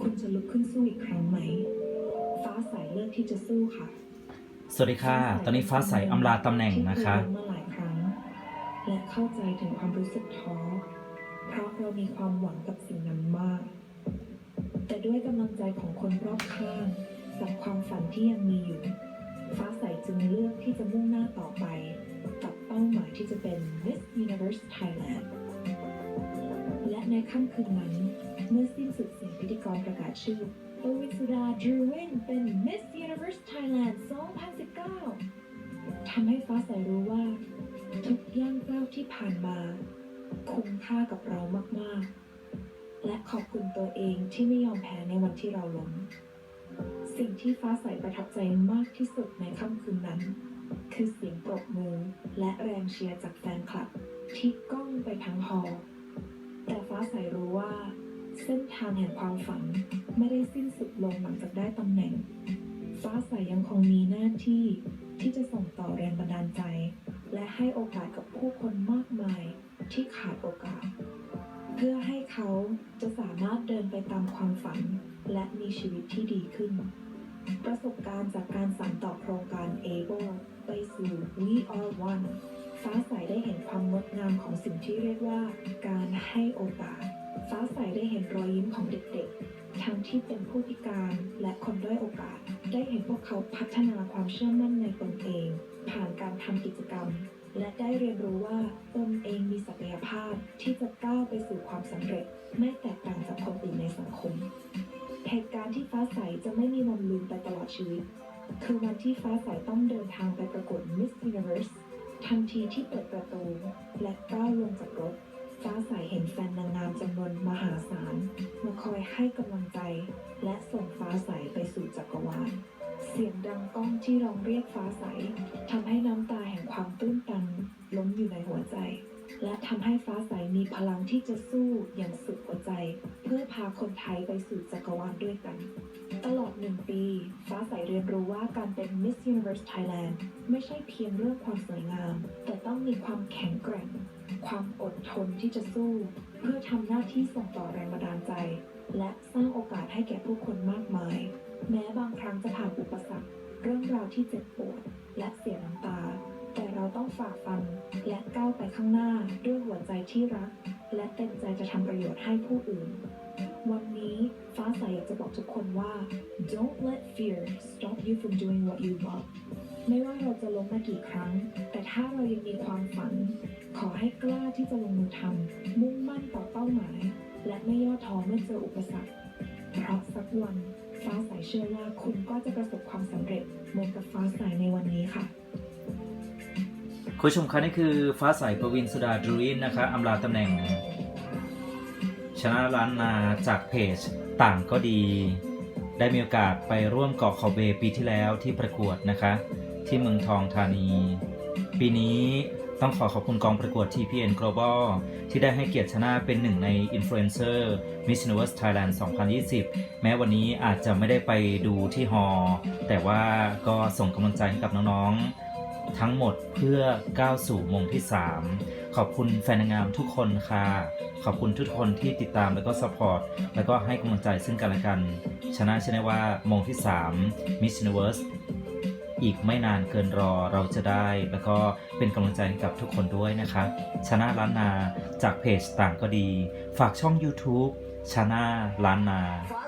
คุณจะลุกขึ้นสู้อีกครั้งไหม ฟ้าใสเลือกที่จะสู้ค่ะ สวัสดีค่ะ ตอนนี้ฟ้าใสอำลาตำแหน่งนะคะ ที่เยล้มมาหลายครั้ง และเข้าใจถึงความรู้สึกท้อ เพราะเรามีความหวังกับสิ่งนั้นมาก แต่ด้วยกำลังใจของคนรอบข้างกับความฝันที่ยังมีอยู่ ฟ้าใสจึงเลือกที่จะมุ่งหน้าต่อไป กับเป้าหมายที่จะเป็น Miss Universe Thailand และ ในค่ำคืนนั้น เมื่อสิ้นสุดเสียงพิธีกรประกาศชื่อปวิสุดาดรูวินเป็น Miss Universe Thailand 2019 ทำให้ฟ้าใสรู้ว่า ทุกย่างก้าวที่ผ่านมา คุ้มค่ากับเรามาก ๆ และขอบคุณตัวเองที่ไม่ยอมแพ้ในวันที่เราล้มสิ่งที่ฟ้าใสประทับใจมากที่สุดในค่ำคืนนั้น คือเสียงปรบมือและแรงเชียร์จากแฟนคลับ ที่ก้องไปทั้งฮอลล์ แต่ฟ้าใสรู้ว่า เส้นทางแห่งความฝันไม่ได้สิ้นสุดลงหลังจากได้ตำแหน่ง ฟ้าใสยังคงมีหน้าที่ที่จะส่งต่อแรงบันดาลใจ และให้โอกาสกับผู้คนมากมายที่ขาดโอกาส เพื่อให้เขาจะสามารถเดินไปตามความฝัน และมีชีวิตที่ดีขึ้น ประสบการณ์จากการสานต่อโครงการ ABLE ไปสู่ We Are One ฟ้าใสได้เห็นความงดงามของสิ่งที่เรียกว่าการให้โอกาส ฟ้าใสได้เห็นรอยยิ้มของเด็กๆ ทั้งที่เป็นผู้พิการและคนด้อยโอกาส ได้เห็นพวกเขาพัฒนาความเชื่อมั่นในตนเอง ผ่านการทำกิจกรรม และได้เรียนรู้ว่าตนเองมีศักยภาพที่จะก้าวไปสู่ความสำเร็จ ไม่แตกต่างจากคนอื่นในสังคม เหตุการณ์ที่ฟ้าใสจะไม่มีวันลืมไปตลอดชีวิต คือวันที่ฟ้าใสต้องเดินทางไปประกวด Miss Universe ทันทีที่เปิดประตู และก้าวลงจากรถฟ้าใสเห็นแฟนนางงามจำนวนมหาศาลมาคอยให้กำลังใจ และส่งฟ้าใสไปสู่จักรวาล เสียงดังก้องที่ร้องเรียกฟ้าใสทำให้น้ำตาแห่งความตื้นตันล้นอยู่ในหัวใจ และทำให้ฟ้าใสมีพลังที่จะสู้อย่างสุดหัวใจ เพื่อพาคนไทยไปสู่จักรวาลด้วยกัน อดหนึ่งปี ฟ้าใสเรียนรู้ว่าการเป็น Miss Universe Thailand ไม่ใช่เพียงเรื่องความสวยงาม แต่ต้องมีความแข็งแกร่ง ความอดทนที่จะสู้ เพื่อทำหน้าที่ส่งต่อแรงบันดาลใจ และสร้างโอกาสให้แก่ผู้คนมากมาย แม้บางครั้งจะผ่านอุปสรรค เรื่องราวที่เจ็บปวด และเสียน้ำตา แต่เราต้องฝ่าฟัน และก้าวไปข้างหน้าด้วยหัวใจที่รัก และเต็มใจจะทำประโยชน์ให้ผู้อื่น วันนี้ฟ้าใสอยากจะบอกทุกคนว่า don't let fear stop you from doing what you love ไม่ว่าเราจะล้มมากี่ครั้ง แต่ถ้าเรายังมีความฝัน ขอให้กล้าที่จะลงมือทำมุ่งมั่นต่อเป้าหมาย และไม่ย่อท้อเมื่อเจออุปสรรค เพราะสักวันฟ้าใสเชื่อว่าคุณก็จะประสบความสำเร็จเหมือนกับฟ้าใสในวันนี้ค่ะคุณผู้ชมคะนี่คือฟ้าใสประวินสุดาดรูรินนะคะอำลาตำแหน่ง ชนะล้านนาจากเพจต่างก็ดี ได้มีโอกาสไปร่วมเกาะขอเวย์ปีที่แล้วที่ประกวดนะคะ ที่เมืองทองธานี ปีนี้ต้องขอขอบคุณกองประกวด TPN Global ที่ได้ให้เกียรติชนะเป็นหนึ่งในอินฟลูเอนเซอร์ Miss Universe Thailand 2020 แม้วันนี้อาจจะไม่ได้ไปดูที่ฮอล์แต่ว่าก็ส่งกำลังใจให้กับน้องๆ ทั้งหมดเพื่อก้าวสู่มงที่ 3 ขอบคุณแฟนนางงามทุกคนค่ะ ขอบคุณทุกคนที่ติดตามแล้วก็สปอร์ตแล้วก็ให้กำลังใจซึ่งกันและกัน ชนะชนะว่ามงที่3 Miss Universe อีกไม่นานเกินรอเราจะได้ แล้วก็เป็นกำลังใจให้กับทุกคนด้วยนะคะ ชนะล้านนาจากเพจต่างก็ดี ฝากช่อง YouTube ชนะล้านนาฟ้า